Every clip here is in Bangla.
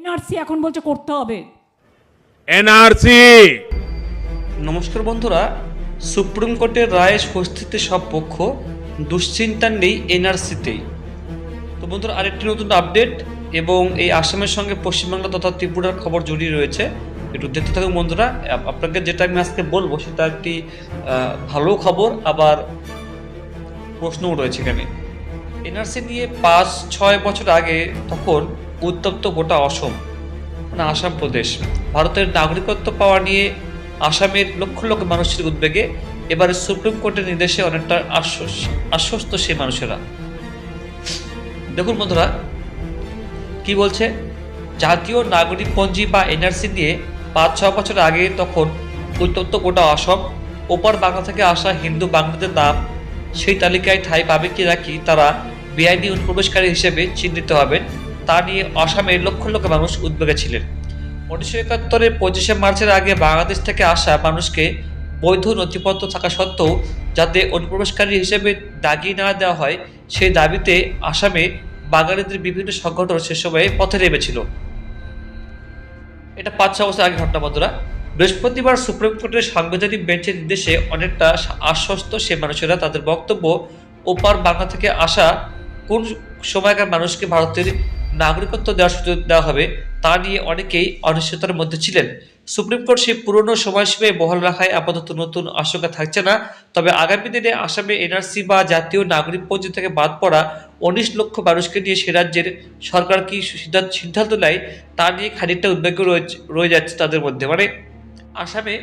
এনআরসি এখন বলছে করতে হবে। এনআরসি! নমস্কার বন্ধুরা সুপ্রিম কোর্টের রায়ে স্বস্তিতে সব পক্ষ দুশ্চিন্তার নেই এনআরসিতেই তো বন্ধুরা আরেকটি নতুন আপডেট এবং এই আসামের সঙ্গে পশ্চিমবাংলা তথা ত্রিপুরার খবর জড়িয়ে রয়েছে। একটু দেখতে থাকুন বন্ধুরা আপনাকে যেটা আমি আজকে বলব সেটা একটি ভালো খবর আবার প্রশ্নও রয়েছে এখানে। এনআরসি নিয়ে পাঁচ ছয় বছর আগে তখন উত্তপ্ত গোটা অসম মানে আসাম প্রদেশ। ভারতের নাগরিকত্ব পাওয়া নিয়ে আসামের লক্ষ লক্ষ মানুষের উদ্বেগে, এবারে সুপ্রিম কোর্টের নির্দেশে অনেকটা আশ্বস- আশ্বস্ত সেই মানুষেরা। দেখুন বন্ধুরা, কি বলছে? জাতীয় নাগরিক পঞ্জি বা এনআরসি নিয়ে পাঁচ ছ বছর আগে তখন উত্তপ্ত গোটা অসম, ওপার বাংলা থেকে আসা হিন্দু বাংলাদের নাম সেই তালিকায় ঠাঁই পাবে কি নাকি তারা বেআইনি অনুপ্রবেশকারী হিসেবে চিহ্নিত হবেন। তা নিয়ে আসামের লক্ষ লক্ষ মানুষ উদ্বেগে ছিলেন। উনিশশো একাত্তরের পঁচিশে মার্চের আগে বাংলাদেশ থেকে আসা মানুষকে বৈধ নথিপত্র থাকা সত্ত্বেও যাতে অনুপ্রবেশকারী হিসেবে দাগিয়ে না দেওয়া হয়, সেই দাবিতে আসামে বাঙালিদের বিভিন্ন সংগঠন সে সময়ে পথে নেমেছিল। এটা পাঁচ ছ বছর আগে ঘটনা বন্ধুরা। বৃহস্পতিবার সুপ্রিম কোর্টের সাংবিধানিক বেঞ্চের নির্দেশে অনেকটা আশ্বস্ত সে মানুষেরা তাদের বক্তব্য ওপার বাংলা থেকে আসা কোন সময়কার মানুষকে ভারতের নাগরিকত্ব দেওয়ার সুযোগ দেওয়া হবে, তা নিয়ে অনেকেই অনিশ্চয়তার মধ্যে ছিলেন। সুপ্রিম কোর্ট সেই পুরনো সময়সীমায় বহাল রাখায় আপাতত নতুন আশঙ্কা থাকছে না। তবে আগামী দিনে আসামে এনআরসি বা জাতীয় নাগরিক পঞ্জি থেকে বাদ পড়া উনিশ লক্ষ মানুষকে নিয়ে সে রাজ্যের সরকার কি সিদ্ধান্ত নেয়, তা নিয়ে খানিকটা উদ্বেগ রয়ে যাচ্ছে তাদের মধ্যে। মানে আসামে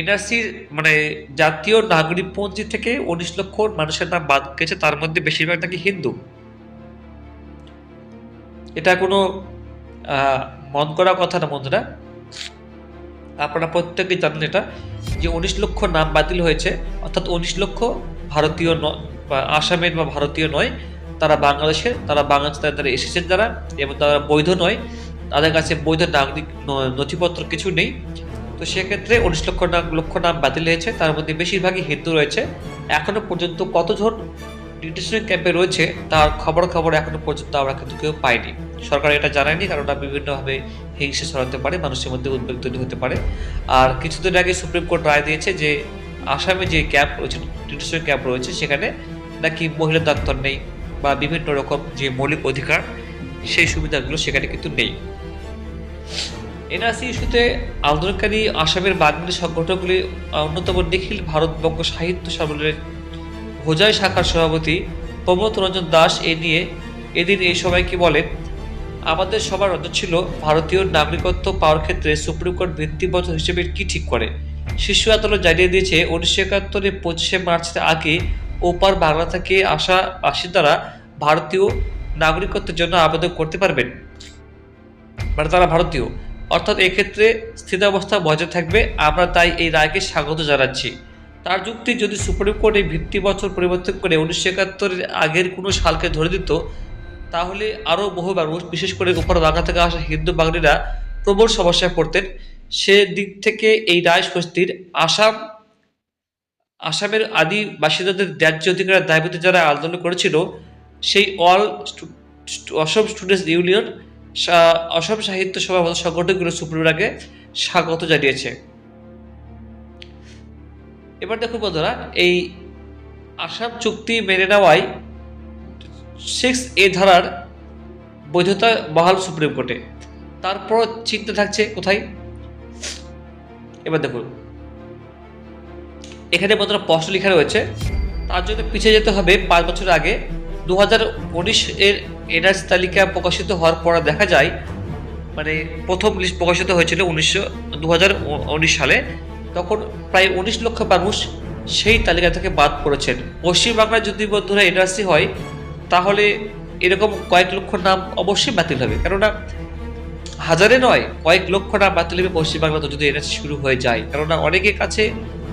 এনআরসির মানে জাতীয় নাগরিক পঞ্জি থেকে উনিশ লক্ষ মানুষের নাম বাদ গেছে, তার মধ্যে বেশিরভাগ নাকি হিন্দু। এটা কোনো মন করা কথা না বন্ধুরা। আপনারা প্রত্যেকেই জানেন এটা, যে উনিশ লক্ষ নাম বাতিল হয়েছে, অর্থাৎ উনিশ লক্ষ ভারতীয় বা আসামের বা ভারতীয় নয়, তারা বাংলাদেশের তারা বাংলাদেশ তারা এসেছেন যারা, এবং তারা বৈধ নয়, তাদের কাছে বৈধ নাগরিক নথিপত্র কিছু নেই। তো সেক্ষেত্রে উনিশ লক্ষ নাম লক্ষ নাম বাতিল হয়েছে, তার মধ্যে বেশিরভাগই হিন্দু রয়েছে। এখনও পর্যন্ত কতজন ডিটেনশন ক্যাম্পে রয়েছে, তার খবর খবর এখনও পর্যন্ত আমরা কিন্তু কেউ পাইনি। সরকার এটা জানায়নি, কারণ ওটা বিভিন্নভাবে হিংসা ছড়াতে পারে, মানুষের মধ্যে উদ্বেগ তৈরি হতে পারে। আর কিছুদিন আগে সুপ্রিম কোর্ট রায় দিয়েছে যে, আসামে যে ক্যাম্প রয়েছে, ডিটেনশন ক্যাম্প রয়েছে, সেখানে নাকি মহিলা ডাক্তার নেই, বা বিভিন্ন রকম যে মৌলিক অধিকার, সেই সুবিধাগুলো সেখানে কিন্তু নেই। এনআরসি ইস্যুতে আন্দোলনকারী আসামের বাঙালি সংগঠনগুলি অন্যতম নিখিল ভারতবঙ্গ সাহিত্য সম্মেলনের হোজাই শাখার সভাপতি প্রমোদ রঞ্জন দাস এ নিয়ে এদিন এই সবাইকে বলেন? আমাদের সবার নজর ছিল ভারতীয় নাগরিকত্ব পাওয়ার ক্ষেত্রে সুপ্রিম কোর্ট ভিত্তিবদ্ধ হিসেবে কি ঠিক করে? শীর্ষ আদালত জানিয়ে দিয়েছে, উনিশশো একাত্তরে পঁচিশে মার্চের আগে ওপার বাংলা থেকে আসা বাসিন্দারা ভারতীয় নাগরিকত্বের জন্য আবেদন করতে পারবেন। মানে তারা ভারতীয়। অর্থাৎ এক্ষেত্রে স্থিতাবস্থা বজায় থাকবে। আমরা তাই এই রায়কে স্বাগত জানাচ্ছি। তার যুক্তি যদি সুপ্রিম কোর্ট এই ভিত্তি বছর পরিবর্তন করে উনিশশো একাত্তরের আগের কোনো সালকে ধরে দিত, তাহলে আরও বহু মানুষ বিশেষ করে উপর বাংলা থেকে আসা হিন্দু বাঙালিরা প্রবল সমস্যায় পড়তেন। সে দিক থেকে এই রায় স্বস্তির আসাম, আসামের আদি বাসিন্দাদের ন্যায্য অধিকারের দাবিতে যারা আন্দোলন করেছিল, সেই All Assam Students Union Asom Sahitya Sabha সংগঠনগুলো সুপ্রিম আগে স্বাগত জানিয়েছে। এবার দেখুন বন্ধুরা, এই আসাম চুক্তি মেনে নেওয়ায় সিক্স এ ধারার বৈধতা বহাল সুপ্রিম কোর্টে। তারপর চিন্তা থাকছে কোথায়? এবার দেখুন এখানে বন্ধুরা স্পষ্ট লেখা রয়েছে, তার জন্য পিছিয়ে যেতে হবে পাঁচ বছর আগে। দু হাজার উনিশ এর এনআরসি তালিকা প্রকাশিত হওয়ার পর দেখা যায় মানে প্রথম লিস্ট প্রকাশিত হয়েছিল উনিশশো দু সালে। তখন প্রায় উনিশ লক্ষ মানুষ সেই তালিকা থেকে বাদ পড়েছেন। পশ্চিমবাংলায় যদি বন্ধুরা এনআরসি হয়, তাহলে এরকম কয়েক লক্ষ নাম অবশ্যই বাতিল হবে। কেননা, হাজারে নয়, কয়েক লক্ষ নাম বাতিল হবে পশ্চিমবাংলাতে যদি এনআরসি শুরু হয়ে যায়। কেননা, অনেকের কাছে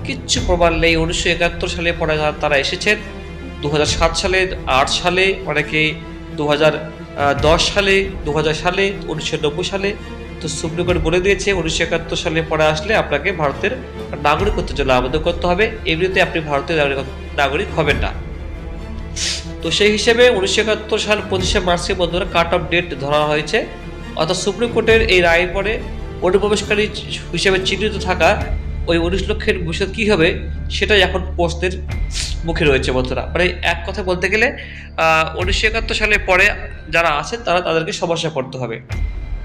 কিচ্ছু প্রমাণ নেই। উনিশশো একাত্তর সালে পরে তারা এসেছেন দু সাত সালে, আট সালে, অনেকে দু দশ সালে দু হাজার সালে, উনিশশো নব্বই সালে। তো সুপ্রিম কোর্ট বলে দিয়েছে, উনিশশো একাত্তর সালে পরে আসলে আপনাকে ভারতের নাগরিকত্বের জন্য আবেদন করতে হবে। এমনিতে আপনি ভারতের নাগরিক নাগরিক হবেন না। তো সেই হিসেবে উনিশশো একাত্তর সাল পঁচিশে মার্চে বন্ধুরা কাট অফ ডেট ধরা হয়েছে। অর্থাৎ সুপ্রিম কোর্টের এই রায়ের পরে অনুপ্রবেশকারী হিসেবে চিহ্নিত থাকা ওই উনিশ লক্ষের ভবিষ্যৎ কী হবে, সেটাই এখন প্রশ্নের মুখে রয়েছে বন্ধুরা। মানে এক কথা বলতে গেলে উনিশশো একাত্তর সালের পরে যারা আছে তারা তাদেরকে সমস্যা পড়তে হবে।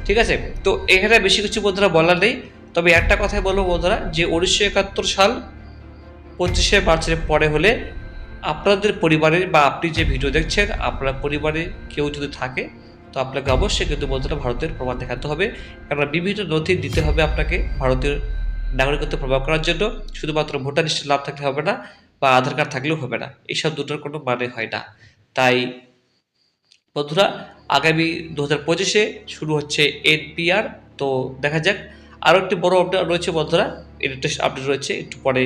ঠিক আছে? তো এখানে বেশি কিছু বন্ধুরা বলার নেই। তবে একটা কথাই বলব বন্ধুরা, যে উনিশশো একাত্তর সাল পঁচিশে মার্চের পরে হলে আপনাদের পরিবারের বা আপনি যে ভিডিও দেখছেন, আপনার পরিবারে কেউ যদি থাকে, তো আপনাকে অবশ্যই কিন্তু বন্ধুরা ভারতের প্রমাণ দেখাতে হবে। কেননা বিভিন্ন নথি দিতে হবে আপনাকে ভারতীয় নাগরিকত্ব প্রমাণ করার জন্য। শুধুমাত্র ভোটার লিস্টের নাম থাকলে হবে না বা আধার কার্ড থাকলেও হবে না। এইসব দুটোর কোনো মানে হয় না। তাই বন্ধুরা, আগামী দু হাজার পঁচিশে শুরু হচ্ছে এনপিআর। তো দেখা যাক আরও একটি বড় আপডেট রয়েছে বন্ধুরা। এটা আপডেট রয়েছে। একটু পরে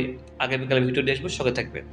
আগামীকাল ভিডিও নিয়ে আসব। সঙ্গে থাকবেন।